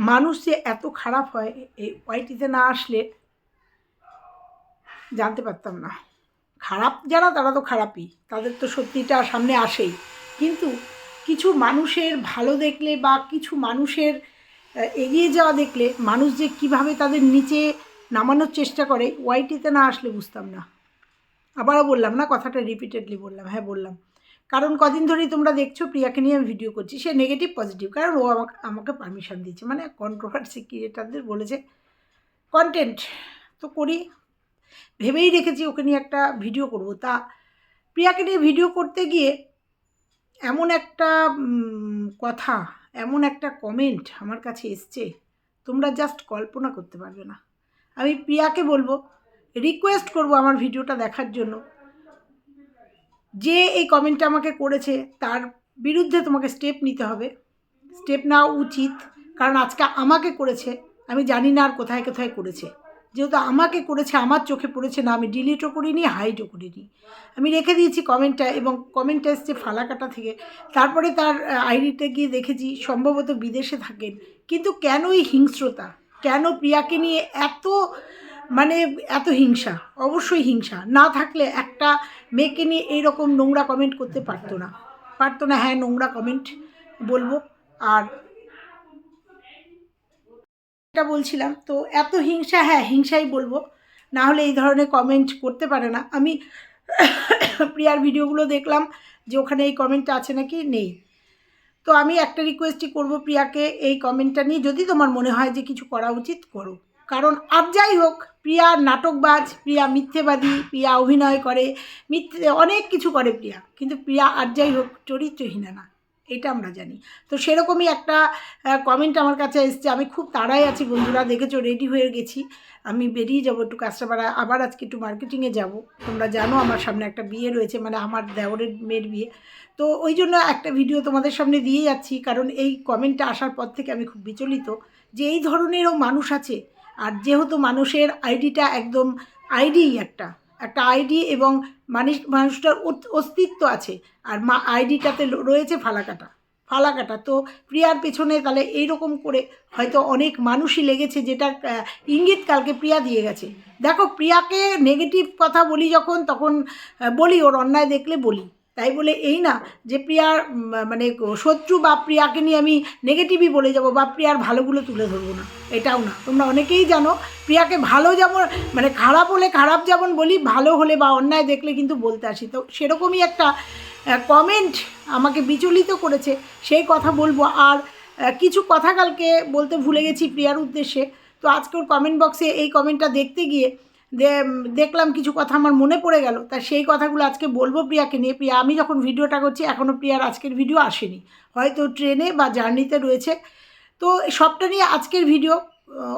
মানুষ যে এত খারাপ হয়, এই ওয়াইটিতে না আসলে জানতে পারতাম না। খারাপ যারা, তারা তো খারাপই। তাদের তো সত্যিটা সামনে আসেই। কিন্তু কিছু মানুষের ভালো দেখলে বা কিছু মানুষের এগিয়ে যাওয়া দেখলে মানুষ যে কীভাবে তাদের নিচে নামানোর চেষ্টা করে ওয়াইটিতে না আসলে বুঝতাম না। আবারও বললাম না, কথাটা রিপিটেডলি বললাম। হ্যাঁ বললাম। কারণ কদিন ধরেই তোমরা দেখছ প্রিয়াকে নিয়ে আমি ভিডিও করছি। সে নেগেটিভ পজিটিভ কারণ ও আমাকে আমাকে পারমিশন দিয়েছে। মানে কন্ট্রোভার্সি ক্রিয়েটারদের বলেছে কন্টেন্ট তো করি, ভেবেই রেখেছি ওকে নিয়ে একটা ভিডিও করব। তা প্রিয়াকে নিয়ে ভিডিও করতে গিয়ে এমন একটা কথা, এমন একটা কমেন্ট আমার কাছে এসছে, তোমরা জাস্ট কল্পনা করতে পারবে না। আমি প্রিয়াকে বলব রিকোয়েস্ট করব আমার ভিডিওটা দেখার জন্য। যে এই কমেন্টটা আমাকে করেছে, তার বিরুদ্ধে তোমাকে স্টেপ নিতে হবে। স্টেপ নেওয়া উচিত, কারণ আজকে আমাকে করেছে, আমি জানি না আর কোথায় কোথায় করেছে। যেহেতু আমাকে করেছে, আমার চোখে পড়েছে না, আমি ডিলিটও করিনি হাইডও করিনি। আমি রেখে দিয়েছি কমেন্টটা এবং কমেন্টটা এসছে ফালাকাটা থেকে। তারপরে তার আইডিতে গিয়ে দেখেছি, সম্ভবত বিদেশে থাকেন। কিন্তু কেন এই হিংস্রতা? কেন প্রিয়াকে নিয়ে এত মানে এত হিংসা, অবশ্যই হিংসা। না থাকলে একটা মেয়েকে নিয়ে এইরকম নোংরা কমেন্ট করতে পারতো না। পারতো না হ্যাঁ নোংরা কমেন্ট বলব। আর এটা বলছিলাম, তো এত হিংসা হ্যাঁ হিংসাই বলব। না হলে এই ধরনের কমেন্ট করতে পারে না। আমি প্রিয়ার ভিডিওগুলো দেখলাম যে ওখানে এই কমেন্টটা আছে নাকি? নেই। তো আমি একটা রিকোয়েস্টই করব প্রিয়াকে এই কমেন্টটা নিয়ে। যদি তোমার মনে হয় যে কিছু করা উচিত, করো। কারণ আর যাই হোক, প্রিয়া নাটকবাজ, প্রিয়া মিথ্যেবাদী, প্রিয়া অভিনয় করে, মিথ্যে, অনেক কিছু করে প্রিয়া। কিন্তু প্রিয়া আর যাই হোক, চরিত্রহীনা না, এটা আমরা জানি। তো সেরকমই একটা কমেন্ট আমার কাছে এসছে। আমি খুব তাড়াই আছি বন্ধুরা, দেখেছ রেডি হয়ে গেছি। আমি বেরিয়ে যাব একটু কাস্টমার আবার আজকে একটু মার্কেটিংয়ে যাব। তোমরা জানো, আমার সামনে একটা বিয়ে রয়েছে মানে আমার দেওরের মেয়ের বিয়ে। তো ওই জন্য একটা ভিডিও তোমাদের সামনে দিয়ে যাচ্ছি, কারণ এই কমেন্টটা আসার পর থেকে আমি খুব বিচলিত যে এই ধরনেরও মানুষ আছে আর যেহেতু মানুষের আইডিটা একদম আইডি একটা একটা আইডি এবং মানুষ, মানুষটার অস্তিত্ব আছে, আর মা, আইডিটাতে রয়েছে ফালাকাটা ফালাকাটা। তো প্রিয়ার পেছনে তাহলে এইরকম করে হয়তো অনেক মানুষই লেগেছে যেটা ইঙ্গিত কালকে প্রিয়া দিয়ে গেছে। দেখো, প্রিয়াকে নেগেটিভ কথা বলি যখন, তখন বলি, ওর অন্যায় দেখলে বলি। তাই বলে এই না যে প্রিয়ার মানে শত্রু বা প্রিয়াকে নিয়ে আমি নেগেটিভই বলে যাব বা প্রিয়ার ভালোগুলো তুলে ধরবো না। এটাও না। তোমরা অনেকেই জানো, প্রিয়াকে ভালো যেমন মানে খারাপ হলে খারাপ যেমন বলি, ভালো হলে বা অন্যায় দেখলে কিন্তু বলতে আসি। তো সেরকমই একটা কমেন্ট আমাকে বিচলিত করেছে। সেই কথা বলব। আর কিছু কথা কালকে বলতে ভুলে গেছি প্রিয়ার উদ্দেশ্যে। তো আজকে ওর কমেন্ট বক্সে এই কমেন্টটা দেখতে গিয়ে দেখলাম কিছু কথা আমার মনে পড়ে গেল। তা সেই কথাগুলো আজকে বলব প্রিয়াকে নিয়ে। প্রিয়া, আমি যখন ভিডিওটা করছি এখনও প্রিয়ার আজকের ভিডিও আসেনি। হয়তো ট্রেনে বা জার্নিতে রয়েছে। তো সবটা নিয়ে আজকের ভিডিও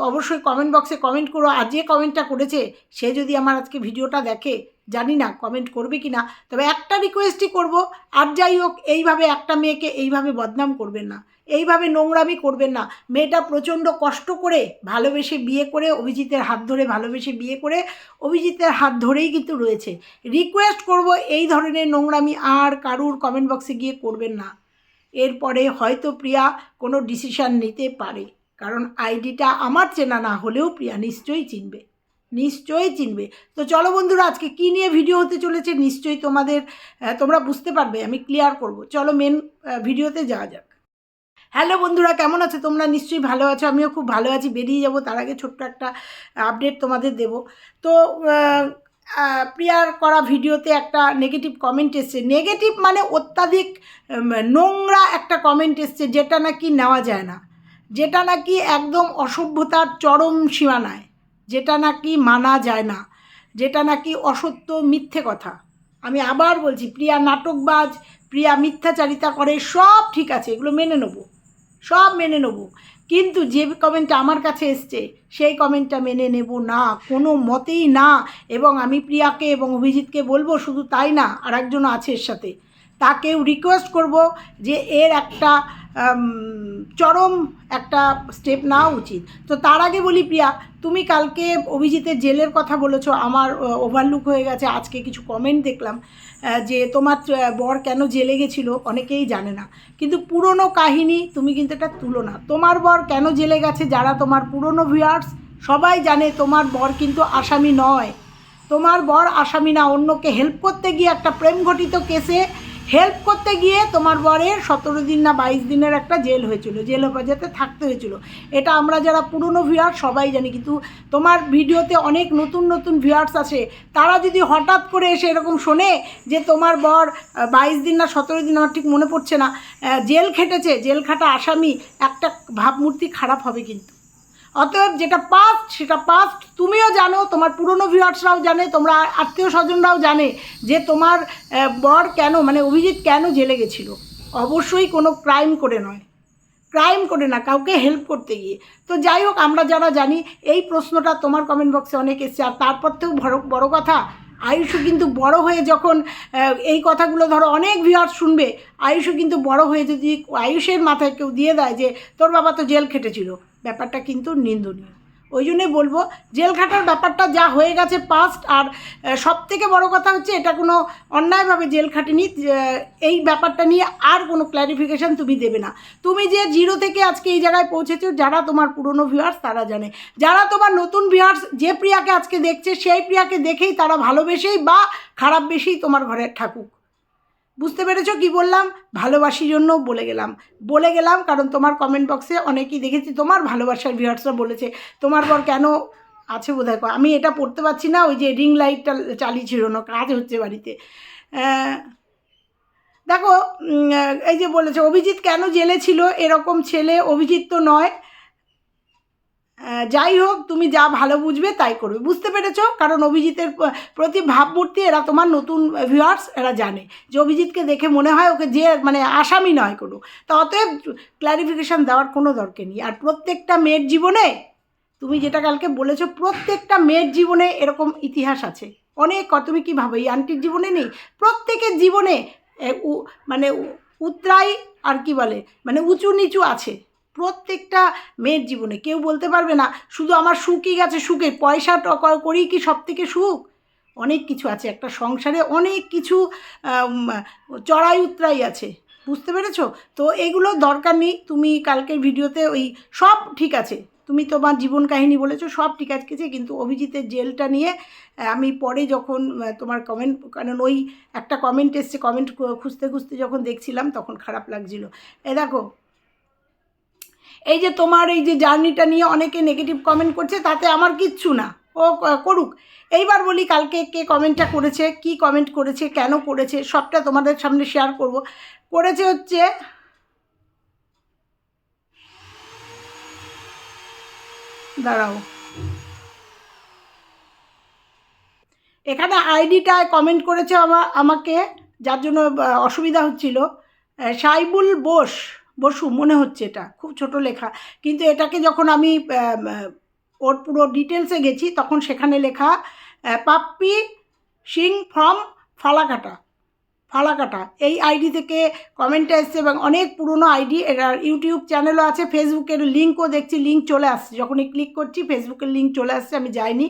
অবশ্যই কমেন্ট বক্সে কমেন্ট করো। আর যে কমেন্টটা করেছে, সে যদি আমার আজকে ভিডিওটা দেখে, জানি না কমেন্ট করবে কি না। তবে একটা রিকোয়েস্টই করব, আর যাই হোক, এইভাবে একটা মেয়েকে এইভাবে বদনাম করবেন না। এইভাবে নোংরামি করবেন না। মেয়েটা প্রচণ্ড কষ্ট করে ভালোবেসে বিয়ে করে, অভিজিতের হাত ধরে ভালোবেসে বিয়ে করে, অভিজিতের হাত ধরেই কিন্তু রয়েছে। রিকোয়েস্ট করব, এই ধরনের নোংরামি আর কারুর কমেন্ট বক্সে গিয়ে করবেন না। এরপরে হয়তো প্রিয়া কোনো ডিসিশান নিতে পারে, কারণ আইডিটা আমার চেনা না হলেও প্রিয়া নিশ্চয়ই চিনবে। নিশ্চয়ই চিনবে। তো চলো বন্ধুরা, আজকে কী নিয়ে ভিডিও হতে চলেছে নিশ্চয়ই তোমাদের তোমরা বুঝতে পারবে, আমি ক্লিয়ার করব। চলো মেন ভিডিওতে যাওয়া যাক। হ্যালো বন্ধুরা, কেমন আছো? তোমরা নিশ্চয়ই ভালো আছো। আমিও খুব ভালো আছি। বেরিয়ে যাব। তার আগে ছোট্ট একটা আপডেট তোমাদের দেব। তো প্রিয়ার করা ভিডিওতে একটা নেগেটিভ কমেন্ট এসছে। নেগেটিভ মানে অত্যাধিক নোংরা একটা কমেন্ট এসছে, যেটা নাকি নেওয়া যায় না। যেটা নাকি একদম অসভ্যতার চরম সীমানায়। যেটা নাকি মানা যায় না। যেটা নাকি অসত্য, মিথ্যে কথা। আমি আবার বলছি, প্রিয়া নাটকবাজ, প্রিয়া মিথ্যাচারিতা করে, সব ঠিক আছে। এগুলো মেনে নেব। সব মেনে নেব। কিন্তু যে কমেন্টটা আমার কাছে এসছে, সেই কমেন্টটা মেনে নেব না, কোনো মতেই না। এবং আমি প্রিয়াকে এবং অভিজিৎকে বলব শুধু তাই না আর একজন আছে এর সাথে। তাকেও রিকোয়েস্ট করব যে এর একটা চরম একটা স্টেপ নেওয়া উচিত। তো তার আগে বলি প্রিয়া, তুমি কালকে অভিজিতের জেলের কথা বলেছ, আমার ওভারলুক হয়ে গেছে, আজকে কিছু কমেন্ট দেখলাম যে তোমার বর কেন জেলে গেছিল অনেকেই জানে না। কিন্তু পুরনো কাহিনী তুমি কিন্তু এটা তুলো না। তোমার বর কেন জেলে গেছে, যারা তোমার পুরনো ভিউয়ার্স সবাই জানে তোমার বর কিন্তু আসামি নয়। তোমার বর আসামি না, অন্যকে হেল্প করতে গিয়ে একটা প্রেম ঘটিত কেসে হেল্প করতে গিয়ে তোমার বরের সতেরো দিন না বাইশ দিনের একটা জেল হয়েছিল, জেল হেফাজতে থাকতে হয়েছিল। এটা আমরা যারা পুরনো ভিউয়ার্স সবাই জানি, কিন্তু তোমার ভিডিওতে অনেক নতুন নতুন ভিউয়ার্স আছে তারা যদি হঠাৎ করে এসে এরকম শোনে যে তোমার বর বাইশ দিন না সতেরো দিন আমার ঠিক মনে পড়ছে না জেল খেটেছে, জেল খাটা আসামি, একটা ভাবমূর্তি খারাপ হবে কিন্তু। অতএব যেটা পাস্ট সেটা পাস্ট তুমিও জানো, তোমার পুরনো ভিউয়ার্সরাও জানে, তোমরা আত্মীয় স্বজনরাও জানে যে তোমার বর কেন মানে অভিজিৎ কেন জেলে গেছিল। অবশ্যই কোনো ক্রাইম করে নয়। ক্রাইম করে না, কাউকে হেল্প করতে গিয়ে। তো যাই হোক, আমরা যারা জানি, এই প্রশ্নটা তোমার কমেন্ট বক্সে অনেক এসছে। আর তারপর থেকেও বড় বড় কথা, আয়ুষও কিন্তু বড় হয়ে যখন এই কথাগুলো ধরো অনেক ভিউয়ার্স শুনবে, আয়ুষও কিন্তু বড় হয়ে যদি আয়ুষের মাথায় কেউ দিয়ে দেয় যে, তোর বাবা তো জেল খেটেছিল। ব্যাপারটা কিন্তু নিন্দনীয়। ওই জন্যই বলব জেল খাটার ব্যাপারটা যা হয়ে গেছে পাস্ট আর সব থেকে বড় কথা হচ্ছে এটা কোনো অন্যায়ভাবে জেল খাটেনি এই ব্যাপারটা নিয়ে আর কোনো ক্ল্যারিফিকেশান তুমি দেবে না। তুমি যে জিরো থেকে আজকে এই জায়গায় পৌঁছেছো, যারা তোমার পুরনো ভিউয়ার্স তারা জানে। যারা তোমার নতুন ভিউয়ার্স যে প্রিয়াকে আজকে দেখছে, সেই প্রিয়াকে দেখেই তারা ভালোবেসেই বা খারাপ বেশি তোমার ঘরে ঠাকুক বুঝতে পেরেছ কি বললাম? ভালোবাসির জন্য বলে গেলাম। বলে গেলাম কারণ তোমার কমেন্ট বক্সে অনেকেই দেখেছি, তোমার ভালোবাসার ভিউয়ার্সরা বলেছে, তোমার পর কেন আছে বোধ হয় আমি এটা পড়তে পারছি না, ওই যে রিং লাইটটা চালিয়েছিল না, কাজ হচ্ছে বাড়িতে। দেখো এই যে বলেছে, অভিজিৎ কেন জেলে ছিল? এরকম ছেলে অভিজিৎ তো নয়। যাই হোক, তুমি যা ভালো বুঝবে তাই করবে। বুঝতে পেরেছ? কারণ অভিজিতের প্রতি ভাবমূর্তি এরা তোমার নতুন ভিউয়ার্স এরা জানে। যে অভিজিৎকে দেখে মনে হয় ওকে যে মানে আসামি নয় কোনো। তা অতএব ক্ল্যারিফিকেশান দেওয়ার কোনো দরকার নেই। আর প্রত্যেকটা মেয়ের জীবনে, তুমি যেটা কালকে বলেছ, প্রত্যেকটা মেয়ের জীবনে এরকম ইতিহাস আছে। অনেক তুমি কী ভাবো, এই আন্টির জীবনে নেই? প্রত্যেকের জীবনে মানে উতরাই আর কি বলে মানে উঁচু নিচু আছে। প্রত্যেকটা মেয়ের জীবনে। কেউ বলতে পারবে না, শুধু আমার সুখই গেছে, সুখে পয়সা করেই কি সব থেকে সুখ? অনেক কিছু আছে, একটা সংসারে অনেক কিছু চড়াই উতরাই আছে। বুঝতে পেরেছ? তো এগুলো দরকার নেই, তুমি কালকের ভিডিওতে ওই সব ঠিক আছে। তুমি তোমার জীবন কাহিনী বলেছ, সব ঠিক আছে কিন্তু অভিজিতের জেলটা নিয়ে আমি পরে যখন তোমার কমেন্ট কারণ ওই একটা কমেন্ট এসছে কমেন্ট খুঁজতে খুঁজতে যখন দেখছিলাম, তখন খারাপ লাগছিল। এ দেখো এই যে তোমার এই যে জার্নিটা নিয়ে অনেকে নেগেটিভ কমেন্ট করছে, তাতে আমার কিচ্ছু না। ও করুক। এইবার বলি কালকে কে কমেন্টটা করেছে, কি কমেন্ট করেছে, কেন করেছে, সবটা তোমাদের সামনে শেয়ার করব। করেছে হচ্ছে দাঁড়াও। এখানে আইডিটায় কমেন্ট করেছে আমাকে, যার জন্য অসুবিধা হচ্ছিল সাইবুল বোস। বসু, মনে হচ্ছে এটা। খুব ছোট লেখা। কিন্তু এটাকে যখন আমি ওর পুরো ডিটেলসে গেছি, তখন সেখানে লেখা পাপ্পি সিং ফ্রম ফালাকাটা। ফালাকাটা। এই আইডি থেকে কমেন্টে এসছে এবং অনেক পুরনো আইডি। এটার ইউটিউব চ্যানেলও আছে ফেসবুকের লিঙ্কও দেখছি লিঙ্ক চলে আসছে। যখনই ক্লিক করছি ফেসবুকের লিঙ্ক চলে আসছে, আমি যাইনি।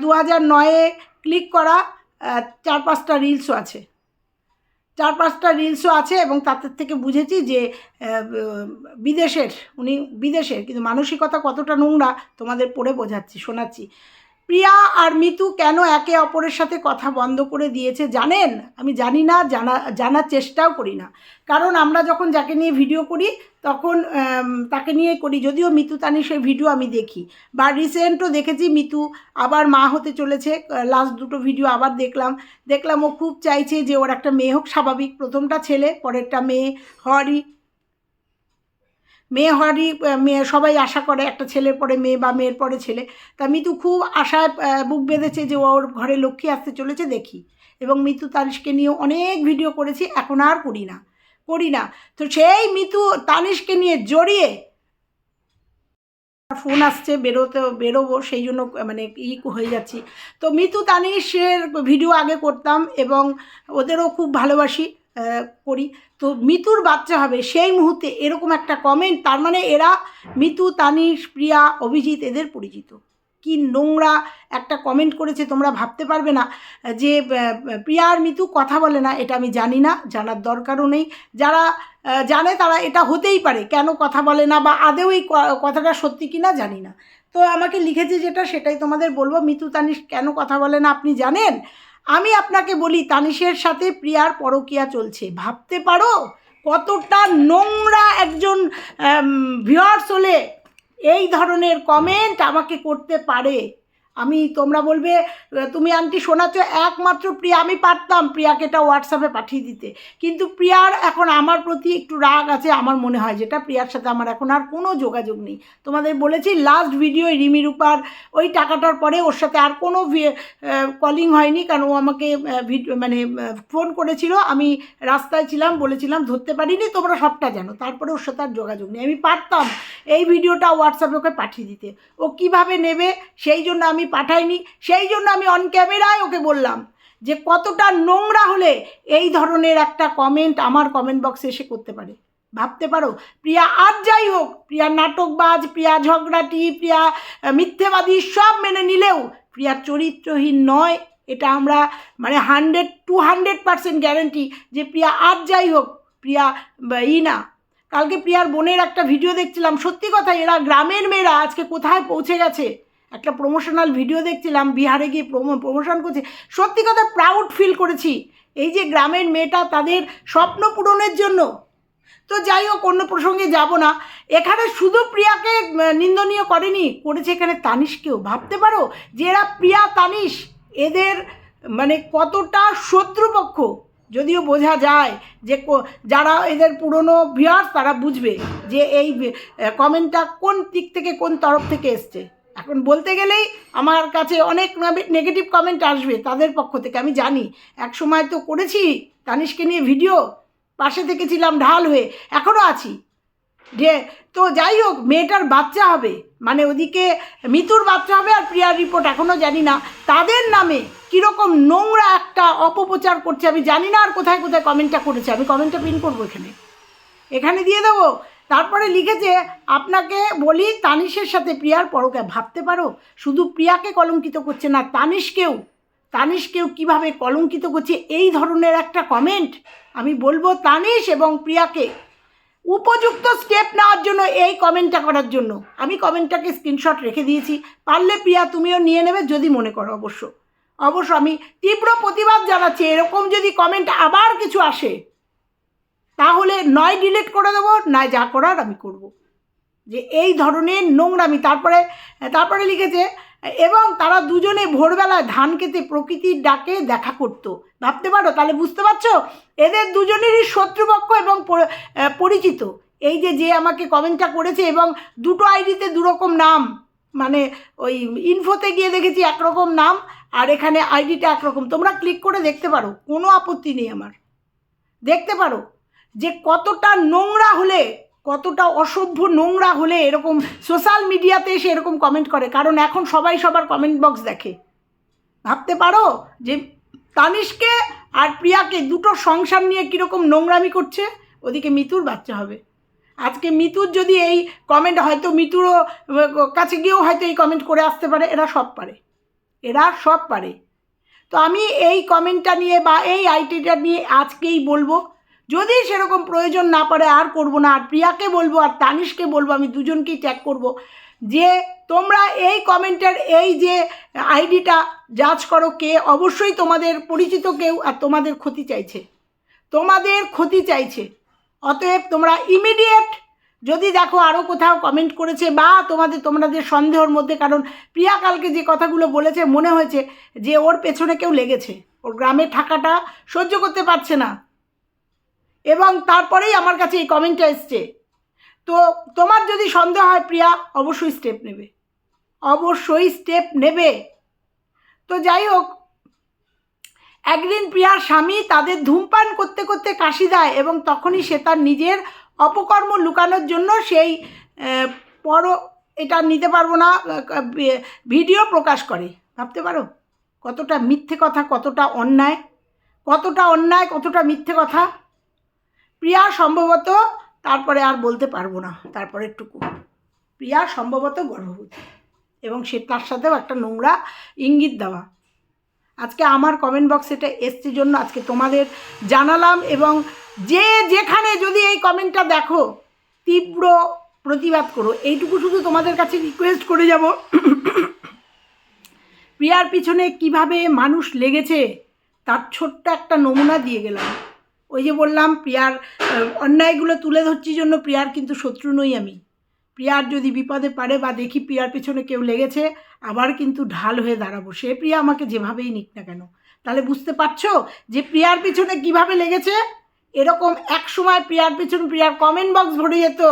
দু হাজার নয়ে ক্লিক করা চার পাঁচটা রিলসও আছে। চার পাঁচটা রিলসও আছে এবং তাদের থেকে বুঝেছি যে বিদেশের, উনি বিদেশের, কিন্তু মানসিকতা কতটা নোংরা তোমাদের পড়ে বোঝাচ্ছি, শোনাচ্ছি। প্রিয়া আর মিতু কেন একে অপরের সাথে কথা বন্ধ করে দিয়েছে জানেন? আমি জানি না, জানা, জানার চেষ্টাও করি না। কারণ আমরা যখন যাকে নিয়ে ভিডিও করি, তখন তাকে নিয়ে করি। যদিও মিতু তানি সেই ভিডিও আমি দেখি। বা রিসেন্টও দেখেছি মিতু, আবার মা হতে চলেছে। লাস্ট দুটো ভিডিও আবার দেখলাম। দেখলাম ও খুব চাইছে যে ওর একটা মেয়ে হোক, স্বাভাবিক। প্রথমটা ছেলে, পরেরটা মেয়ে, হওয়ারই মেয়ে হওয়ারই মেয়ে সবাই আশা করে একটা ছেলের পরে মেয়ে বা মেয়ের পরে ছেলে। তা মিতু খুব আশায় বুক বেঁধেছে যে ওর ঘরে লক্ষ্মী আসতে চলেছে দেখি। এবং মিতু তানিশকে নিয়ে অনেক ভিডিও করেছি, এখন আর করি না করি না। তো সেই মিতু তানিশকে নিয়ে জড়িয়ে ফোন আসছে, বেরোতে, বেরোবো, সেই জন্য মানে ই হয়ে যাচ্ছি। তো মিতু তানিশের ভিডিও আগে করতাম এবং ওদেরও খুব ভালোবাসি। করি। তো মিতুর বাচ্চা হবে, সেই মুহূর্তে এরকম একটা কমেন্ট তার মানে এরা মিতু, তানিশ, প্রিয়া, অভিজিৎ এদের পরিচিত। কি নোংরা একটা কমেন্ট করেছে, তোমরা ভাবতে পারবে না। যে প্রিয়া আর মিতু কথা বলে না, এটা আমি জানি না, জানার দরকারও নেই। যারা জানে তারা এটা হতেই পারে, কেন কথা বলে না বা আদেও এই কথাটা সত্যি কি না জানি না। তো আমাকে লিখেছে যেটা, সেটাই তোমাদের বলব। মিতু, তানিশ, কেন কথা বলে না, আপনি জানেন? আমি আপনাকে বলি, তানিশের সাথে প্রিয়ার পরকিয়া চলছে। ভাবতে পারো কতটা নোংরা একজন ভিউয়ার্স হলে এই ধরনের কমেন্ট আমাকে করতে পারে। আমি, তোমরা বলবে তুমি আন্টি শোনাচ্ছ, একমাত্র প্রিয়া, আমি পারতাম প্রিয়াকে এটা হোয়াটসঅ্যাপে পাঠিয়ে দিতে। কিন্তু প্রিয়ার এখন আমার প্রতি একটু রাগ আছে, আমার মনে হয় যেটা, প্রিয়ার সাথে আমার এখন আর কোনো যোগাযোগ নেই। তোমাদের বলেছি লাস্ট ভিডিও রিমি রূপার, ওই টাকাটার পরে ওর সাথে আর কোনো কলিং হয়নি, কারণ ও আমাকে মানে ফোন করেছিল, আমি রাস্তায় ছিলাম, বলেছিলাম, ধরতে পারিনি, তোমরা সবটা জানো। তারপরে ওর সাথে আর যোগাযোগ নেই। আমি পারতাম এই ভিডিওটা হোয়াটসঅ্যাপে ওকে পাঠিয়ে দিতে। ও কীভাবে নেবে, সেই জন্য আমি পাঠাইনি, সেই জন্য আমি অন ক্যামেরায় ওকে বললাম যে কতটা নোংরা হলে এই ধরনের একটা কমেন্ট আমার কমেন্ট বক্সে এসে করতে পারে। ভাবতে পারো? প্রিয়া আর যাই হোক প্রিয়া নাটকবাজ প্রিয়া ঝগড়াটি প্রিয়া মিথ্যেবাদী সব মেনে নিলেও প্রিয়া চরিত্রহীন নয়, এটা আমরা মানে hundred two hundred percent guarantee যে প্রিয়া আর যাই হোক, প্রিয়া ই না। কালকে প্রিয়ার বোনের একটা ভিডিও দেখছিলাম, সত্যি কথা, এরা গ্রামের মেয়েরা আজকে কোথায় পৌঁছে গেছে? একটা প্রমোশনাল ভিডিও দেখছিলাম, বিহারে গিয়ে প্রমো প্রমোশন করছে। সত্যি কথা প্রাউড ফিল করেছি। এই যে গ্রামের মেয়েটা তাদের স্বপ্ন পূরণের জন্য। তো যাই হোক, অন্য প্রসঙ্গে যাব না। এখানে শুধু প্রিয়াকে নিন্দনীয় করেনি, করেছে এখানে তানিশকেও। ভাবতে পারো, যে এরা প্রিয়া, তানিশ, এদের মানে কতটা শত্রুপক্ষ। যদিও বোঝা যায় যে যারা এদের পুরনো ভিউয়ার্স তারা বুঝবে যে এই কমেন্টটা কোন দিক থেকে, কোন তরফ থেকে এসছে। এখন বলতে গেলেই আমার কাছে অনেক নেগেটিভ কমেন্ট আসবে তাদের পক্ষ থেকে, আমি জানি। এক সময় তো করেছি তানিশকে নিয়ে ভিডিও পাশে থেকেছিলাম ঢাল হয়ে এখনও আছি। যে, তো যাই হোক, মেয়েটার বাচ্চা হবে মানে ওদিকে মিতুর বাচ্চা হবে আর প্রিয়ার রিপোর্ট এখনও জানি না। তাদের নামে কীরকম নোংরা একটা অপপ্রচার করছে আমি জানি না আর কোথায় কোথায় কমেন্টটা করেছে। আমি কমেন্টটা পিন করব এখানে। এখানে দিয়ে দেবো। তারপরে লিখেছে, আপনাকে বলি তানিশের সাথে প্রিয়ার পরকে, ভাবতে পারো? শুধু প্রিয়াকে কলঙ্কিত করছে না, তানিশকেও। তানিশকেও কীভাবে কলঙ্কিত করছে? এই ধরনের একটা কমেন্ট আমি বলব তানিশ এবং প্রিয়াকে। উপযুক্ত স্টেপ নেওয়ার জন্য এই কমেন্টটা করার জন্য। আমি কমেন্টটাকে স্ক্রিনশট রেখে দিয়েছি। পারলে প্রিয়া তুমিও নিয়ে নেবে যদি মনে করো অবশ্য। অবশ্য আমি তীব্র প্রতিবাদ জানাচ্ছি। এরকম যদি কমেন্ট আবার কিছু আসে তাহলে নয় ডিলিট করে দেবো, নয় যা করার আমি করব। যে এই ধরনের নোংরামি, তারপরে তারপরে লিখেছে, এবং তারা দুজনে ভোরবেলায় ধান খেতে প্রকৃতির ডাকে দেখা করতো। ভাবতে পারো? তাহলে বুঝতে পারছ? এদের দুজনেরই শত্রুপক্ষ এবং পরিচিত। এই যে যে আমাকে কমেন্টটা করেছে এবং দুটো আইডিতে দুরকম নাম মানে ওই ইনফোতে গিয়ে দেখেছি একরকম নাম আর এখানে আইডিটা একরকম। তোমরা ক্লিক করে দেখতে পারো, কোনো আপত্তি নেই আমার। দেখতে পারো? যে কতটা নোংরা হলে, কতটা অসভ্য নোংরা হলে এরকম সোশ্যাল মিডিয়াতে এসে এরকম কমেন্ট করে। কারণ এখন সবাই সবার কমেন্ট বক্স দেখে। ভাবতে পারো যে তানিশকে আর প্রিয়াকে দুটো সংসার নিয়ে কীরকম নোংরামি করছে? ওদিকে মিতুর বাচ্চা হবে। আজকে মিতুর যদি এই কমেন্ট হয়তো মিতুরও, কাছে গিয়েও হয়তো এই কমেন্ট করে আসতে পারে। এরা সব পারে। এরা সব পারে। তো আমি এই কমেন্টটা নিয়ে বা এই আইটিটা নিয়ে আজকেই বলব। যদি সেরকম প্রয়োজন না পড়ে, আর করব না। আর প্রিয়াকে বলব, আর তানিশকে বলব, আমি দুজনকেই ট্যাগ করব। যে তোমরা এই কমেন্টের এই যে আইডিটা যাচ করো কে, অবশ্যই তোমাদের পরিচিত কেউ আর তোমাদের ক্ষতি চাইছে। তোমাদের ক্ষতি চাইছে। অতএব তোমরা ইমিডিয়েট যদি দেখো আরও কোথাও কমেন্ট করেছে বা তোমাদের তোমাদের সন্দেহর মধ্যে, কারণ প্রিয়া কালকে যে কথাগুলো বলেছে, মনে হয়েছে যে ওর পেছনে কেউ লেগেছে। ওর গ্রামে থাকাটা সহ্য করতে পারছে না। এবং তারপরেই আমার কাছে এই কমেন্টটা এসছে। তো তোমার যদি সন্দেহ হয় প্রিয়া, অবশ্যই স্টেপ নেবে। অবশ্যই স্টেপ নেবে। তো যাই হোক, একদিন প্রিয়ার স্বামী তাদের ধূমপান করতে করতে কাশি দেয় এবং তখনই সে তার নিজের অপকর্ম লুকানোর জন্য সেই পর এটা নিতে পারব না ভিডিও প্রকাশ করে। ভাবতে পারো? কতটা মিথ্যে কথা, কতটা অন্যায় কতটা অন্যায়, কতটা মিথ্যে কথা। প্রিয়া সম্ভবত তারপরে আর বলতে পারব না, তারপরে একটুকু। প্রিয়া সম্ভবত গর্ভবতী এবং সে তার সাথেও একটা নোংরা ইঙ্গিত দেওয়া। আজকে আমার কমেন্ট বক্স এটা এসছে জন্য আজকে তোমাদের জানালাম এবং যে যেখানে যদি এই কমেন্টটা দেখো, তীব্র প্রতিবাদ করো। এইটুকু শুধু তোমাদের কাছে রিকোয়েস্ট করে যাব। প্রিয়ার পিছনে কীভাবে মানুষ লেগেছে, তার ছোট্ট একটা নমুনা দিয়ে গেলাম। ওই যে বললাম, প্রিয়ার অন্যায়গুলো তুলে ধরছি জন্য প্রিয়ার কিন্তু শত্রু নই আমি। প্রিয়ার যদি বিপদে পারে বা দেখি প্রিয়ার পেছনে কেউ লেগেছে, আবার কিন্তু ঢাল হয়ে দাঁড়াবো। সে প্রিয়া আমাকে যেভাবেই নিক না কেন। তাহলে বুঝতে পারছ যে প্রিয়ার পিছনে কীভাবে লেগেছে? এরকম এক সময় প্রিয়ার পেছনে, প্রিয়ার কমেন্ট বক্স ভরে যেত।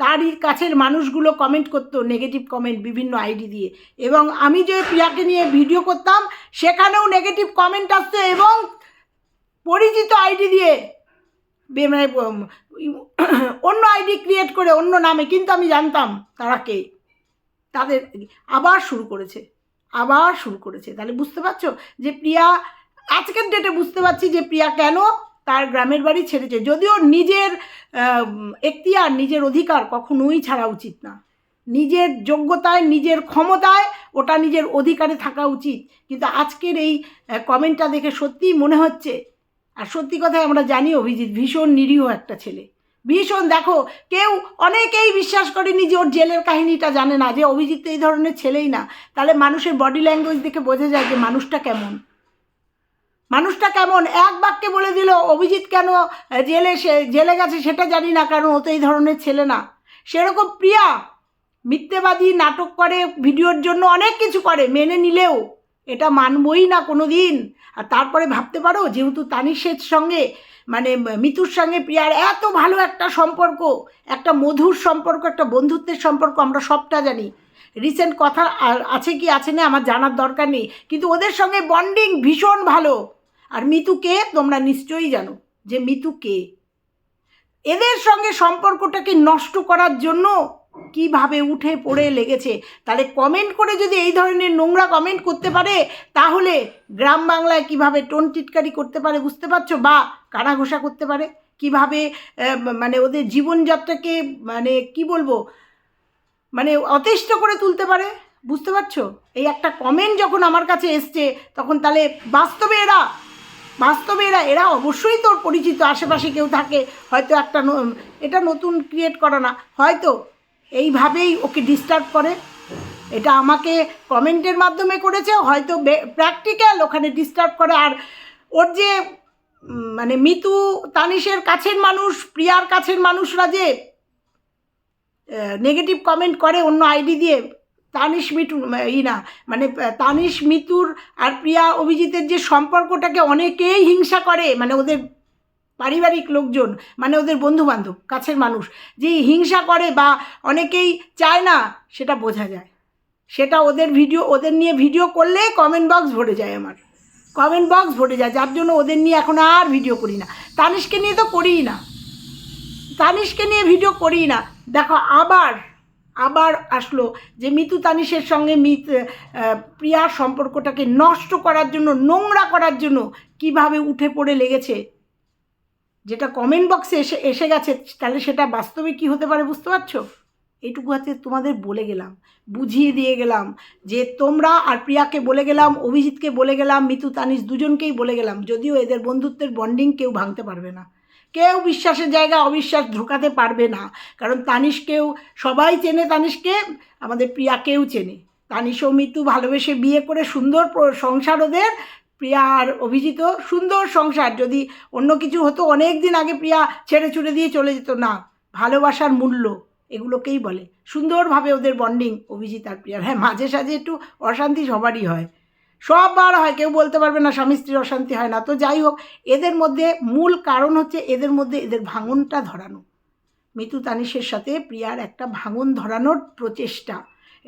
তারই কাছের মানুষগুলো কমেন্ট করতো নেগেটিভ কমেন্ট বিভিন্ন আইডি দিয়ে। এবং আমি যে প্রিয়াকে নিয়ে ভিডিও করতাম, সেখানেও নেগেটিভ কমেন্ট আসতো এবং পরিচিত আইডি দিয়ে মানে অন্য আইডি ক্রিয়েট করে অন্য নামে, কিন্তু আমি জানতাম তারা কে। তাদের আবার শুরু করেছে, আবার শুরু করেছে। তাহলে বুঝতে পারছ যে প্রিয়া, আজকের ডেটে বুঝতে পারছি যে প্রিয়া কেন তার গ্রামের বাড়ি ছেড়েছে। যদিও নিজের এখতিয়ার, নিজের অধিকার কখনোই ছাড়া উচিত না। নিজের যোগ্যতায়, নিজের ক্ষমতায় ওটা নিজের অধিকারে থাকা উচিত। কিন্তু আজকের এই কমেন্টটা দেখে সত্যিই মনে হচ্ছে আর সত্যি কথাই আমরা জানি অভিজিৎ, ভীষণ নিরীহ একটা ছেলে। ভীষণ, দেখো, কেউ অনেকেই বিশ্বাস করেনি যে ওর জেলের কাহিনীটা জানে না, যে অভিজিৎ তো এই ধরনের ছেলেই না। তাহলে মানুষের বডি ল্যাঙ্গুয়েজ দেখে বোঝা যায় যে মানুষটা কেমন। মানুষটা কেমন? এক বাক্যে বলে দিল, অভিজিৎ কেন জেলে সে, জেলে গেছে সেটা জানি না, কারণ ও তো এই ধরনের ছেলে না। সেরকম প্রিয়া মিথ্যেবাদী নাটক করে, ভিডিওর জন্য অনেক কিছু করে, মেনে নিলেও এটা মানবই না কোনো দিন আর তারপরে ভাবতে পারো, যেহেতু তানিশের সঙ্গে মানে মিতুর সঙ্গে প্রিয়ার এত ভালো একটা সম্পর্ক, একটা মধুর সম্পর্ক, একটা বন্ধুত্বের সম্পর্ক আমরা সবটা জানি। রিসেন্ট কথা আছে কি আছে না আমার জানার দরকার নেই। কিন্তু ওদের সঙ্গে বন্ডিং ভীষণ ভালো। আর মিতু কে তোমরা নিশ্চয়ই জানো যে মিতু কে? এদের সঙ্গে সম্পর্কটাকে নষ্ট করার জন্য কীভাবে উঠে পড়ে লেগেছে? তাহলে কমেন্ট করে যদি এই ধরনের নোংরা কমেন্ট করতে পারে, তাহলে গ্রাম বাংলায় কীভাবে টোন টিটকারি করতে পারে বুঝতে পারছ? বা কানা ঘোষা করতে পারে? কীভাবে মানে ওদের জীবনযাত্রাকে মানে কি বলব মানে অতিষ্ঠ করে তুলতে পারে? বুঝতে পারছ? এই একটা কমেন্ট যখন আমার কাছে এসছে, তখন তাহলে বাস্তবে এরা বাস্তবে এরা এরা অবশ্যই তোর পরিচিত আশেপাশে কেউ থাকে। হয়তো একটা এটা নতুন ক্রিয়েট করা না। হয়তো এইভাবেই ওকে ডিস্টার্ব করে। এটা আমাকে কমেন্টের মাধ্যমে করেছে, হয়তো প্র্যাকটিক্যাল ওখানে ডিস্টার্ব করে। আর ওর যে মানে মিতু তানিশের কাছের মানুষ, প্রিয়ার কাছের মানুষরা যে নেগেটিভ কমেন্ট করে অন্য আইডি দিয়ে, তানিশ মিটু ই না মানে তানিশ, মিতুর আর প্রিয়া অভিজিতের যে সম্পর্কটাকে অনেকেই হিংসা করে মানে ওদের পারিবারিক লোকজন মানে ওদের বন্ধু বান্ধব কাছের মানুষ, যে হিংসা করে বা অনেকেই চায় না, সেটা বোঝা যায়। সেটা ওদের ভিডিও, ওদের নিয়ে ভিডিও করলে কমেন্ট বক্স ভরে যায় আমার। কমেন্ট বক্স ভরে যায়, যার জন্য ওদের নিয়ে এখন আর ভিডিও করি না। তানিশকে নিয়ে তো করিই না। তানিশকে নিয়ে ভিডিও করি না। দেখো, আবার আবার আসলো যে মিতু তানিশের সঙ্গে মিত প্রিয়ার সম্পর্কটাকে নষ্ট করার জন্য, নোংরা করার জন্য কীভাবে উঠে পড়ে লেগেছে যেটা কমেন্ট বক্সে এসে এসে গেছে, তাহলে সেটা বাস্তবে কি হতে পারে বুঝতে পারছ? এইটুকু হাতে তোমাদের বলে গেলাম, বুঝিয়ে দিয়ে গেলাম যে তোমরা আর প্রিয়াকে বলে গেলাম, অভিজিৎকে বলে গেলাম, মিতু, তানিশ দুজনকেই বলে গেলাম, যদিও এদের বন্ধুত্বের বন্ডিং কেউ ভাঙতে পারবে না। কেউ বিশ্বাসের জায়গা অবিশ্বাস ঢোকাতে পারবে না, কারণ তানিশকেও সবাই চেনে, তানিশকে আমাদের প্রিয়াকেও চেনে। তানিশ ও মিতু ভালোবেসে বিয়ে করে সুন্দর সংসার ওদের প্রিয়া আর অভিজিত সুন্দর সংসার। যদি অন্য কিছু হতো অনেক দিন আগে প্রিয়া ছেড়ে ছুড়ে দিয়ে চলে যেত। না, ভালোবাসার মূল্য এগুলোকেই বলে। সুন্দরভাবে ওদের বন্ডিং অভিজিৎ আর প্রিয়ার। হ্যাঁ মাঝে সাঝে একটু অশান্তি সবারই হয়। সববার হয়, কেউ বলতে পারবে না, স্বামী স্ত্রীর অশান্তি হয় না। তো যাই হোক, এদের মধ্যে মূল কারণ হচ্ছে এদের মধ্যে এদের ভাঙনটা ধরানো। মিতু তানিশের সাথে প্রিয়ার একটা ভাঙন ধরানোর প্রচেষ্টা।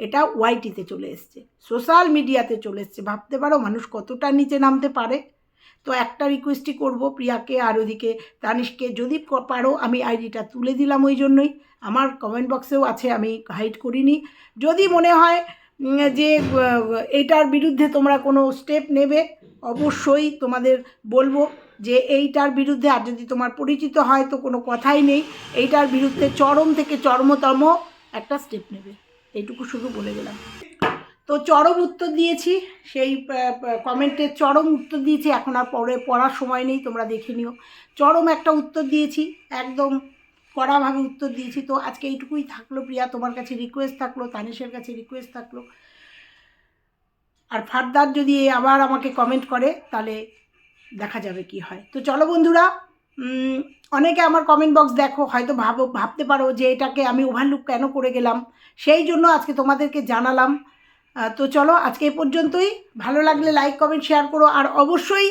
এটা ওয়াইটিতে চলে এসছে। সোশ্যাল মিডিয়াতে চলে এসছে। ভাবতে পারো, মানুষ কতটা নিচে নামতে পারে? তো একটা রিকোয়েস্টই করব প্রিয়াকে আর ওদিকে তানিশকে যদি পারো, আমি আইডিটা তুলে দিলাম ওই জন্যই। আমার কমেন্ট বক্সেও আছে, আমি হাইড করিনি। যদি মনে হয় যে এটার বিরুদ্ধে তোমরা কোনো স্টেপ নেবে, অবশ্যই তোমাদের বলব যে, এইটার বিরুদ্ধে, আর যদি তোমার পরিচিত হয়, তো কোনো কথাই নেই। এইটার বিরুদ্ধে চরম থেকে চরমতম একটা স্টেপ নেবে। এইটুকু শুধু বলে গেলাম। তো চরম উত্তর দিয়েছি, সেই কমেন্টের চরম উত্তর দিয়েছি, এখন আর পরে পড়ার সময় নেই, তোমরা দেখে নিও। চরম একটা উত্তর দিয়েছি, একদম কড়াভাবে উত্তর দিয়েছি। তো আজকে এইটুকুই থাকল প্রিয়া, তোমার কাছে রিকোয়েস্ট থাকল, তানিশের কাছে রিকোয়েস্ট থাকল। আর ফার্দার যদি আবার আমাকে কমেন্ট করে, তাহলে দেখা যাবে কি হয়। তো চলো বন্ধুরা অনেকে আমার কমেন্ট বক্স দেখো, হয়তো ভাবো, ভাবতে পারো যে এটাকে আমি ওভারলুক কেন করে গেলাম। সেই জন্য আজকে তোমাদেরকে জানালাম। তো চলো, আজকে এ পর্যন্তই। ভালো লাগলে লাইক কমেন্ট শেয়ার করো। আর অবশ্যই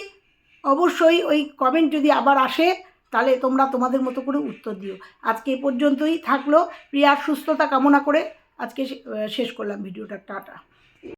অবশ্যই ওই কমেন্ট যদি আবার আসে, তাহলে তোমরা তোমাদের মতো করে উত্তর দিও। আজকে এ পর্যন্তই থাকল। প্রিয়ার সুস্থতা কামনা করে আজকে শেষ করলাম ভিডিওটা। টাটা।